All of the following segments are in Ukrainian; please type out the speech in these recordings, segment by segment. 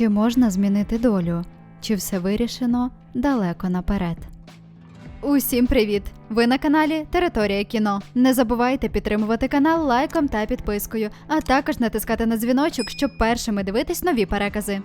Чи можна змінити долю? Чи все вирішено далеко наперед? Усім привіт! Ви на каналі Територія кіно. Не забувайте підтримувати канал лайком та підпискою, а також натискати на дзвіночок, щоб першими дивитись нові перекази.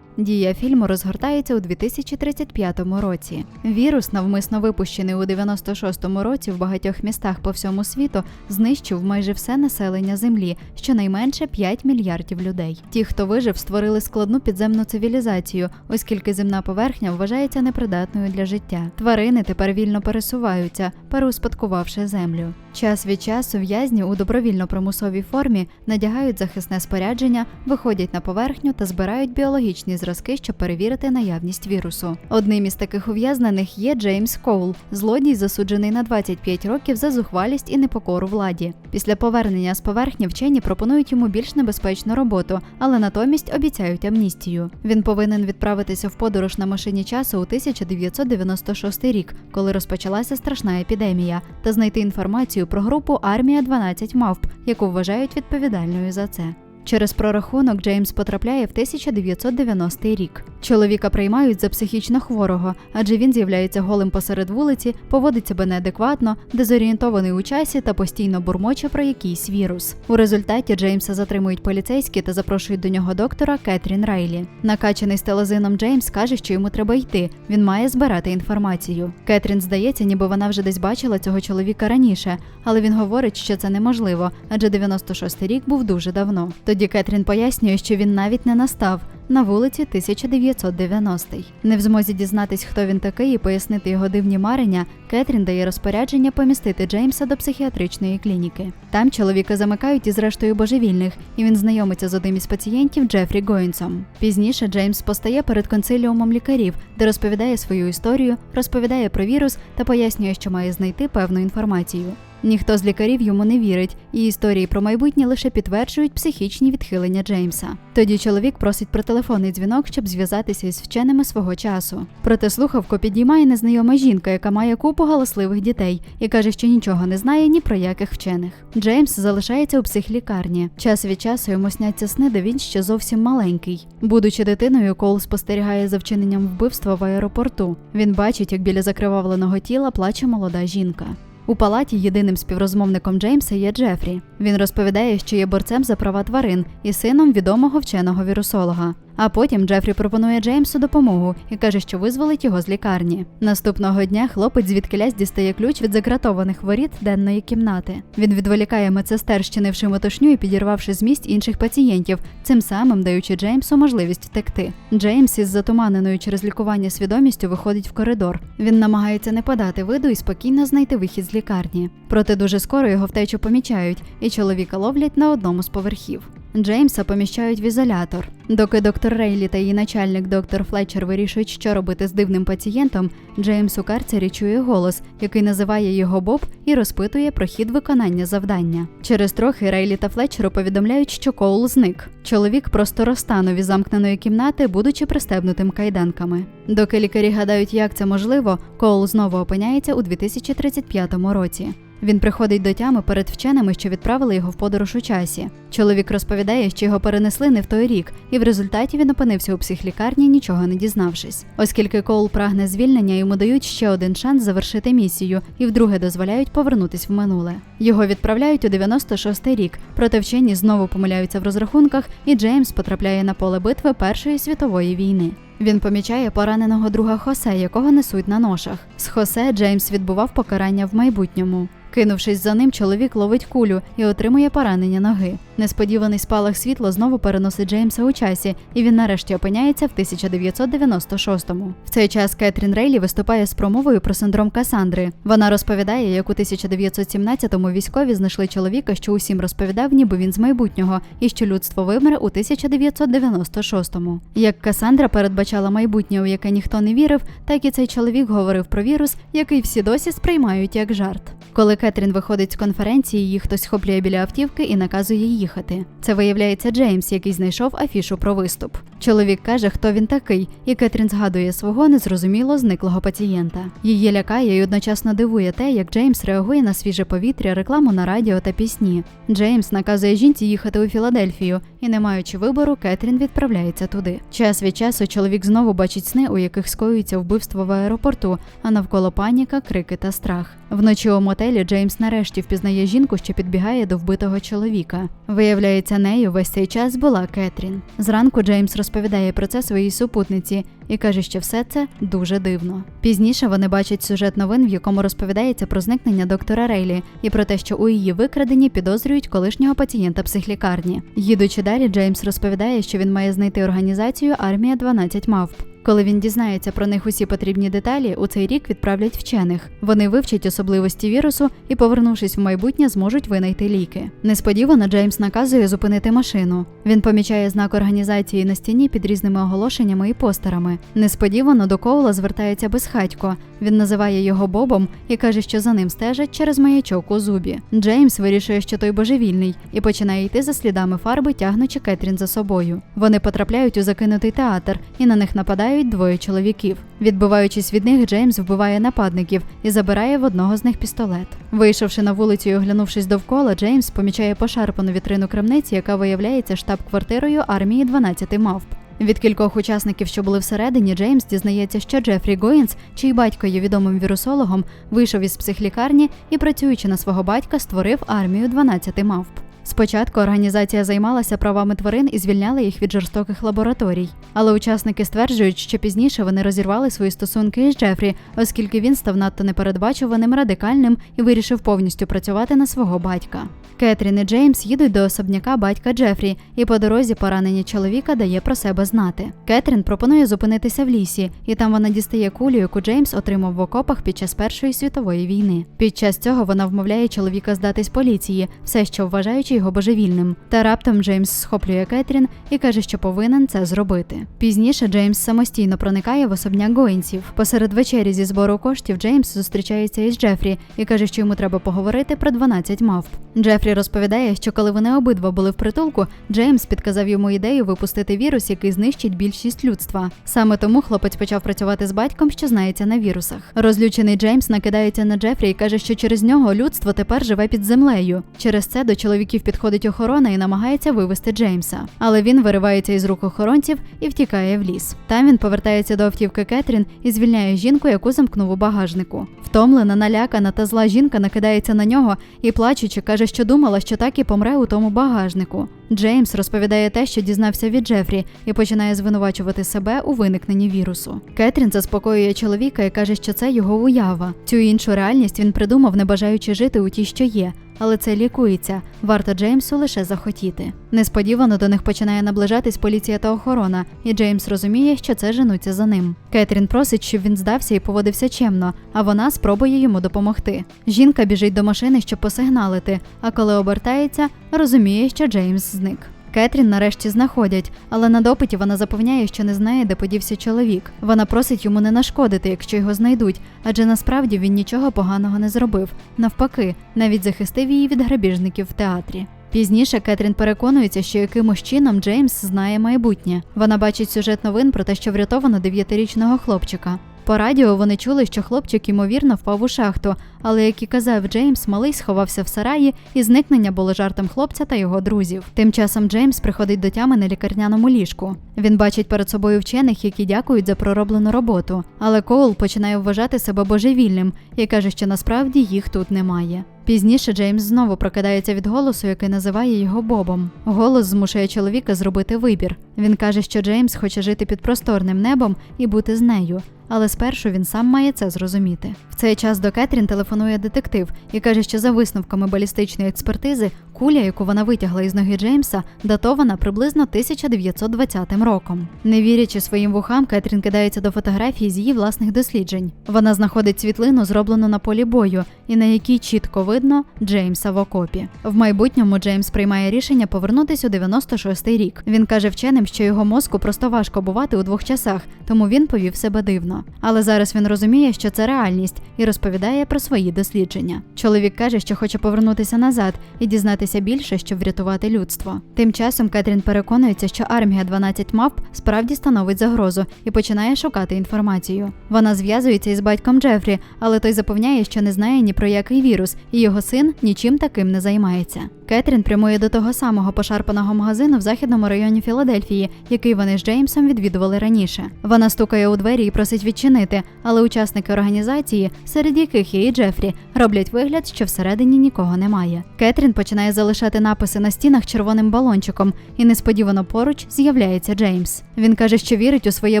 Дія фільму розгортається у 2035 році. Вірус, навмисно випущений у 96-му році в багатьох містах по всьому світу, знищив майже все населення Землі, щонайменше 5 мільярдів людей. Ті, хто вижив, створили складну підземну цивілізацію, оскільки земна поверхня вважається непридатною для життя. Тварини тепер вільно пересуваються, переуспадкувавши землю. Час від часу в'язні у добровільно-примусовій формі надягають захисне спорядження, виходять на поверхню та збирають біологічні зразки, щоб перевірити наявність вірусу. Одним із таких ув'язнених є Джеймс Коул, злодій, засуджений на 25 років за зухвалість і непокору владі. Після повернення з поверхні вчені пропонують йому більш небезпечну роботу, але натомість обіцяють амністію. Він повинен відправитися в подорож на машині часу у 1996 рік, коли розпочалася страшна епідемія, та знайти інформацію про групу Армія 12 мавп, яку вважають відповідальною за це. Через прорахунок Джеймс потрапляє в 1990 рік. Чоловіка приймають за психічно хворого, адже він з'являється голим посеред вулиці, поводить себе неадекватно, дезорієнтований у часі та постійно бурмоче про якийсь вірус. У результаті Джеймса затримують поліцейські та запрошують до нього доктора Кетрін Райлі. Накачаний стелозином Джеймс каже, що йому треба йти. Він має збирати інформацію. Кетрін здається, ніби вона вже десь бачила цього чоловіка раніше, але він говорить, що це неможливо, адже 96 рік був дуже давно. Тоді Кетрін пояснює, що він навіть не настав. На вулиці 1990-й. Не в змозі дізнатись, хто він такий, і пояснити його дивні марення, Кетрін дає розпорядження помістити Джеймса до психіатричної клініки. Там чоловіка замикають із рештою божевільних, і він знайомиться з одним із пацієнтів Джефрі Гоїнсом. Пізніше Джеймс постає перед консиліумом лікарів, де розповідає свою історію, розповідає про вірус та пояснює, що має знайти певну інформацію. Ніхто з лікарів йому не вірить, і історії про майбутнє лише підтверджують психічні відхилення Джеймса. Тоді чоловік просить про телефонний дзвінок, щоб зв'язатися із вченими свого часу. Проте слухавку підіймає незнайома жінка, яка має купу галасливих дітей, і каже, що нічого не знає ні про яких вчених. Джеймс залишається у психлікарні. Час від часу йому сняться сни, де він ще зовсім маленький. Будучи дитиною, Кол спостерігає за вчиненням вбивства в аеропорту. Він бачить, як біля закривавленого тіла плаче молода жінка. У палаті єдиним співрозмовником Джеймса є Джефрі. Він розповідає, що є борцем за права тварин і сином відомого вченого вірусолога. А потім Джефрі пропонує Джеймсу допомогу і каже, що визволить його з лікарні. Наступного дня хлопець звідкилясь дістає ключ від закратованих воріт денної кімнати. Він відволікає медсестер, щинивши метушню і підірвавши з місць інших пацієнтів, цим самим даючи Джеймсу можливість втекти. Джеймс із затуманеною через лікування свідомістю виходить в коридор. Він намагається не подати виду і спокійно знайти вихід з лікарні. Проте дуже скоро його втечу помічають, і чоловіка ловлять на одному з поверхів. Джеймса поміщають в ізолятор. Доки доктор Рейлі та її начальник доктор Флетчер вирішують, що робити з дивним пацієнтом, Джеймс у карцері чує голос, який називає його Боб і розпитує про хід виконання завдання. Через трохи Рейлі та Флетчеру повідомляють, що Коул зник. Чоловік просто розтанув із замкненої кімнати, будучи пристебнутим кайданками. Доки лікарі гадають, як це можливо, Коул знову опиняється у 2035 році. Він приходить до тями перед вченими, що відправили його в подорож у часі. Чоловік розповідає, що його перенесли не в той рік, і в результаті він опинився у психлікарні, нічого не дізнавшись. Оскільки Коул прагне звільнення, йому дають ще один шанс завершити місію і вдруге дозволяють повернутись в минуле. Його відправляють у 96-й рік, проте вчені знову помиляються в розрахунках, і Джеймс потрапляє на поле битви Першої світової війни. Він помічає пораненого друга Хосе, якого несуть на ношах. З Хосе Джеймс відбував покарання в майбутньому. Кинувшись за ним, чоловік ловить кулю і отримує поранення ноги. Несподіваний спалах світла знову переносить Джеймса у часі, і він нарешті опиняється в 1996-му. В цей час Кетрін Рейлі виступає з промовою про синдром Касандри. Вона розповідає, як у 1917-му військові знайшли чоловіка, що усім розповідав, ніби він з майбутнього, і що людство вимре у 1996-му. Як Касандра передбачала майбутнє, у яке ніхто не вірив, так і цей чоловік говорив про вірус, який всі досі сприймають як жарт. Коли Кетрін виходить з конференції, її хтось хоплює біля автівки і наказує їхати. Це виявляється Джеймс, який знайшов афішу про виступ. Чоловік каже, хто він такий, і Кетрін згадує свого незрозуміло зниклого пацієнта. Її лякає і одночасно дивує те, як Джеймс реагує на свіже повітря, рекламу на радіо та пісні. Джеймс наказує жінці їхати у Філадельфію, і, не маючи вибору, Кетрін відправляється туди. Час від часу чоловік знову бачить сни, у яких скоюється вбивство в аеропорту, а навколо паніка, крики та страх. Вночі у мотелі Джеймс нарешті впізнає жінку, що підбігає до вбитого чоловіка. Виявляється, нею весь цей час була Кетрін. Зранку Джеймс розповідає про це своїй супутниці і каже, що все це дуже дивно. Пізніше вони бачать сюжет новин, в якому розповідається про зникнення доктора Рейлі і про те, що у її викраденні підозрюють колишнього пацієнта психлікарні. Їдучи далі, Джеймс розповідає, що він має знайти організацію Армія 12 мавп. Коли він дізнається про них усі потрібні деталі, у цей рік відправлять вчених. Вони вивчать особливості вірусу і, повернувшись в майбутнє, зможуть винайти ліки. Несподівано Джеймс наказує зупинити машину. Він помічає знак організації на стіні під різними оголошеннями і постерами. Несподівано до Коула звертається безхатько. Він називає його Бобом і каже, що за ним стежать через маячок у зубі. Джеймс вирішує, що той божевільний, і починає йти за слідами фарби, тягнучи Кетрін за собою. Вони потрапляють у закинутий театр, і на них нападають двоє чоловіків. Відбиваючись від них, Джеймс вбиває нападників і забирає в одного з них пістолет. Вийшовши на вулицю і оглянувшись довкола, Джеймс помічає пошарпану вітрину крамниці, яка виявляється штаб-квартирою армії 12 мавп. Від кількох учасників, що були всередині, Джеймс дізнається, що Джефрі Гоїнс, чий батько є відомим вірусологом, вийшов із психлікарні і, працюючи на свого батька, створив армію 12 мавп. Спочатку організація займалася правами тварин і звільняла їх від жорстоких лабораторій. Але учасники стверджують, що пізніше вони розірвали свої стосунки із Джефрі, оскільки він став надто непередбачуваним, радикальним і вирішив повністю працювати на свого батька. Кетрін і Джеймс їдуть до особняка батька Джефрі, і по дорозі поранення чоловіка дає про себе знати. Кетрін пропонує зупинитися в лісі, і там вона дістає кулю, яку Джеймс отримав в окопах під час Першої світової війни. Під час цього вона вмовляє чоловіка здатись поліції, все що вважаючи його божевільним. Та раптом Джеймс схоплює Кетрін і каже, що повинен це зробити. Пізніше Джеймс самостійно проникає в особняк Гоїнсів. Посеред вечері зі збору коштів Джеймс зустрічається із Джефрі і каже, що йому треба поговорити про 12 мавп. Джефрі розповідає, що коли вони обидва були в притулку, Джеймс підказав йому ідею випустити вірус, який знищить більшість людства. Саме тому хлопець почав працювати з батьком, що знається на вірусах. Розлючений Джеймс накидається на Джефрі і каже, що через нього людство тепер живе під землею. Через це до чоловіків підходить охорона і намагається вивести Джеймса. Але він виривається із рук охоронців і втікає в ліс. Там він повертається до автівки Кетрін і звільняє жінку, яку замкнув у багажнику. Втомлена, налякана та зла жінка накидається на нього і, плачучи, каже, що думала, що так і помре у тому багажнику. Джеймс розповідає те, що дізнався від Джефрі, і починає звинувачувати себе у виникненні вірусу. Кетрін заспокоює чоловіка і каже, що це його уява. Цю іншу реальність він придумав, не бажаючи жити у тій, що є. Але це лікується. Варто Джеймсу лише захотіти. Несподівано до них починає наближатись поліція та охорона, і Джеймс розуміє, що це женуться за ним. Кетрін просить, щоб він здався і поводився чемно, а вона спробує йому допомогти. Жінка біжить до машини, щоб посигналити, а коли обертається, розуміє, що Джеймс зник. Кетрін нарешті знаходять, але на допиті вона запевняє, що не знає, де подівся чоловік. Вона просить йому не нашкодити, якщо його знайдуть, адже насправді він нічого поганого не зробив. Навпаки, навіть захистив її від грабіжників в театрі. Пізніше Кетрін переконується, що якимось чином Джеймс знає майбутнє. Вона бачить сюжет новин про те, що врятовано дев'ятирічного хлопчика. По радіо вони чули, що хлопчик ймовірно впав у шахту, але як і казав Джеймс, малий сховався в сараї, і зникнення було жартом хлопця та його друзів. Тим часом Джеймс приходить до тями на лікарняному ліжку. Він бачить перед собою вчених, які дякують за пророблену роботу. Але Коул починає вважати себе божевільним і каже, що насправді їх тут немає. Пізніше Джеймс знову прокидається від голосу, який називає його Бобом. Голос змушує чоловіка зробити вибір. Він каже, що Джеймс хоче жити під просторним небом і бути з нею. Але спершу він сам має це зрозуміти. В цей час до Кетрін телефонує детектив і каже, що за висновками балістичної експертизи куля, яку вона витягла із ноги Джеймса, датована приблизно 1920 роком. Не вірячи своїм вухам, Кетрін кидається до фотографії з її власних досліджень. Вона знаходить світлину, зроблену на полі бою, і на якій чітко видно Джеймса в окопі. В майбутньому Джеймс приймає рішення повернутися у 96-й рік. Він каже вченим, що його мозку просто важко бувати у двох часах, тому він повів себе дивно. Але зараз він розуміє, що це реальність, і розповідає про свої дослідження. Чоловік каже, що хоче повернутися назад і дізнатися більше, щоб врятувати людство. Тим часом Кетрін переконується, що армія 12 мавп справді становить загрозу і починає шукати інформацію. Вона зв'язується із батьком Джефрі, але той запевняє, що не знає ні про який вірус, і його син нічим таким не займається. Кетрін прямує до того самого пошарпаного магазину в західному районі Філадельфії, який вони з Джеймсом відвідували раніше. Вона стукає у двері і просить відчинити, але учасники організації, серед яких є і Джефрі, роблять вигляд, що всередині нікого немає. Кетрін починає залишати написи на стінах червоним балончиком, і несподівано поруч з'являється Джеймс. Він каже, що вірить у своє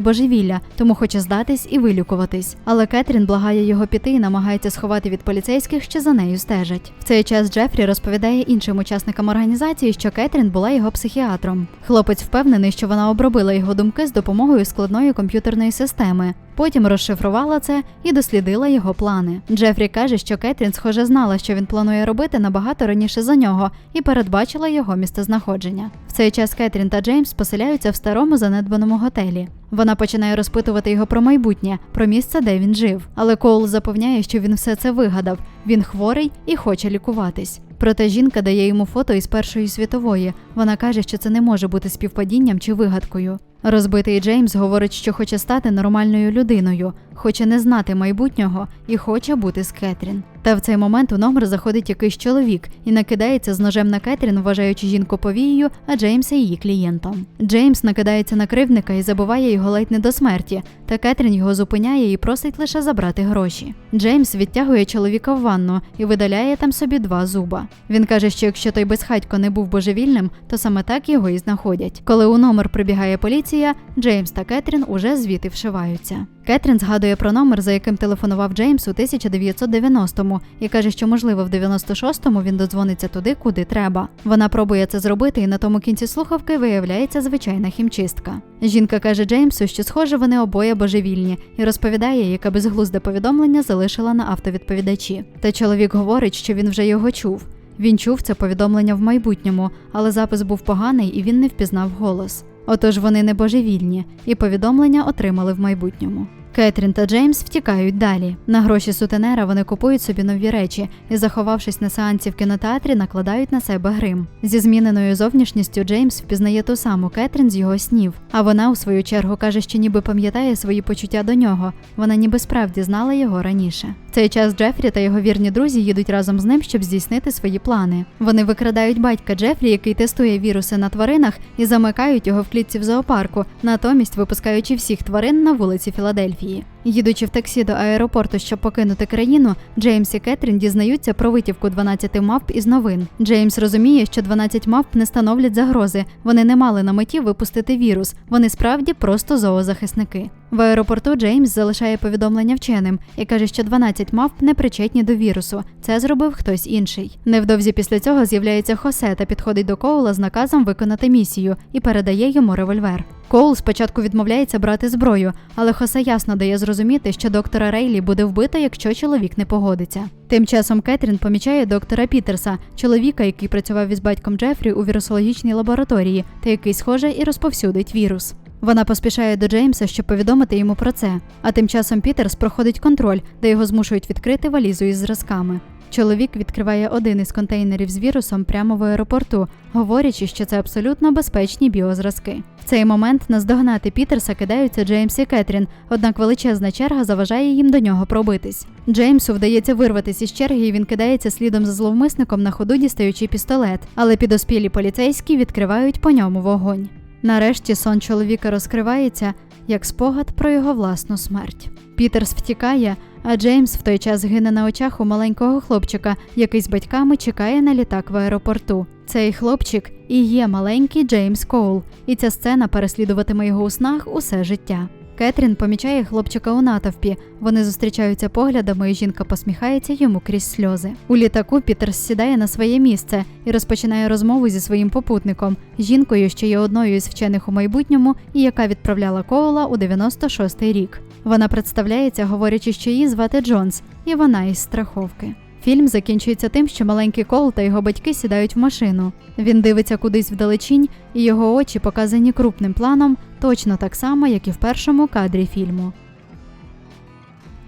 божевілля, тому хоче здатись і вилікуватись. Але Кетрін благає його піти і намагається сховати від поліцейських, що за нею стежать. В цей час Джефрі розповідає іншим учасникам організації, що Кетрін була його психіатром. Хлопець впевнений, що вона обробила його думки з допомогою складної комп'ютерної системи. Потім розшифрувала це і дослідила його плани. Джефрі каже, що Кетрін, схоже, знала, що він планує робити набагато раніше за нього, і передбачила його місцезнаходження. В цей час Кетрін та Джеймс поселяються в старому занедбаному готелі. Вона починає розпитувати його про майбутнє, про місце, де він жив. Але Коул запевняє, що він все це вигадав. Він хворий і хоче лікуватись. Проте жінка дає йому фото із Першої світової. Вона каже, що це не може бути співпадінням чи вигадкою. Розбитий Джеймс говорить, що хоче стати нормальною людиною, хоче не знати майбутнього і хоче бути з Кетрін. Та в цей момент у номер заходить якийсь чоловік і накидається з ножем на Кетрін, вважаючи жінку повією, а Джеймса її клієнтом. Джеймс накидається на кривдника і забуває його ледь не до смерті, та Кетрін його зупиняє і просить лише забрати гроші. Джеймс відтягує чоловіка в ванну і видаляє там собі два зуба. Він каже, що якщо той безхатько не був божевільним, то саме так його і знаходять. Коли у номер прибігає поліція, Джеймс та Кетрін уже звідти вшиваються. Кетрін згадує про номер, за яким телефонував Джеймс у 1990-му, і каже, що можливо в 96-му він додзвониться туди, куди треба. Вона пробує це зробити, і на тому кінці слухавки виявляється звичайна хімчистка. Жінка каже Джеймсу, що схоже вони обоє божевільні, і розповідає, яке безглузде повідомлення залишила на автовідповідачі. Та чоловік говорить, що він вже його чув. Він чув це повідомлення в майбутньому, але запис був поганий і він не впізнав голос. Отож вони не божевільні, і повідомлення отримали в майбутньому. Кетрін та Джеймс втікають далі. На гроші сутенера вони купують собі нові речі і, заховавшись на сеансі в кінотеатрі, накладають на себе грим. Зі зміненою зовнішністю Джеймс впізнає ту саму Кетрін з його снів. А вона, у свою чергу, каже, що ніби пам'ятає свої почуття до нього. Вона ніби справді знала його раніше. Цей час Джефрі та його вірні друзі їдуть разом з ним, щоб здійснити свої плани. Вони викрадають батька Джефрі, який тестує віруси на тваринах, і замикають його в клітці в зоопарку, натомість випускаючи всіх тварин на вулиці Філадельфії. Їдучи в таксі до аеропорту, щоб покинути країну, Джеймс і Кетрін дізнаються про витівку 12 мавп із новин. Джеймс розуміє, що 12 мавп не становлять загрози. Вони не мали на меті випустити вірус. Вони справді просто зоозахисники. В аеропорту Джеймс залишає повідомлення вченим і каже, що 12 мавп не причетні до вірусу. Це зробив хтось інший. Невдовзі після цього з'являється Хосе та підходить до Коула з наказом виконати місію і передає йому револьвер. Коул спочатку відмовляється брати зброю, але Хосе ясно дає зрозуміти, що доктора Рейлі буде вбито, якщо чоловік не погодиться. Тим часом Кетрін помічає доктора Пітерса, чоловіка, який працював із батьком Джефрі у вірусологічній лабораторії, та який, схоже, і розповсюдить вірус. Вона поспішає до Джеймса, щоб повідомити йому про це. А тим часом Пітерс проходить контроль, де його змушують відкрити валізу із зразками. Чоловік відкриває один із контейнерів з вірусом прямо в аеропорту, говорячи, що це абсолютно безпечні біозразки. В цей момент наздогнати Пітерса кидаються Джеймс і Кетрін, однак величезна черга заважає їм до нього пробитись. Джеймсу вдається вирватися із черги, і він кидається слідом за зловмисником на ходу, дістаючи пістолет, але підоспілі поліцейські відкривають по ньому вогонь. Нарешті сон чоловіка розкривається як спогад про його власну смерть. Пітерс втікає, а Джеймс в той час гине на очах у маленького хлопчика, який з батьками чекає на літак в аеропорту. Цей хлопчик і є маленький Джеймс Коул, і ця сцена переслідуватиме його у снах усе життя. Кетрін помічає хлопчика у натовпі. Вони зустрічаються поглядами, і жінка посміхається йому крізь сльози. У літаку Пітерс сідає на своє місце і розпочинає розмову зі своїм попутником, жінкою, що є одною із вчених у майбутньому, і яка відправляла Коула у 96-й рік. Вона представляється, говорячи, що її звати Джонс, і вона із страховки. Фільм закінчується тим, що маленький Кол та його батьки сідають в машину. Він дивиться кудись вдалечінь, і його очі показані крупним планом, точно так само, як і в першому кадрі фільму.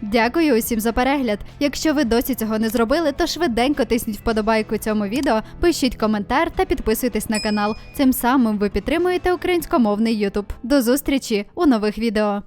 Дякую усім за перегляд. Якщо ви досі цього не зробили, то швиденько тисніть вподобайку цьому відео, пишіть коментар та підписуйтесь на канал. Цим самим ви підтримуєте українськомовний YouTube. До зустрічі у нових відео.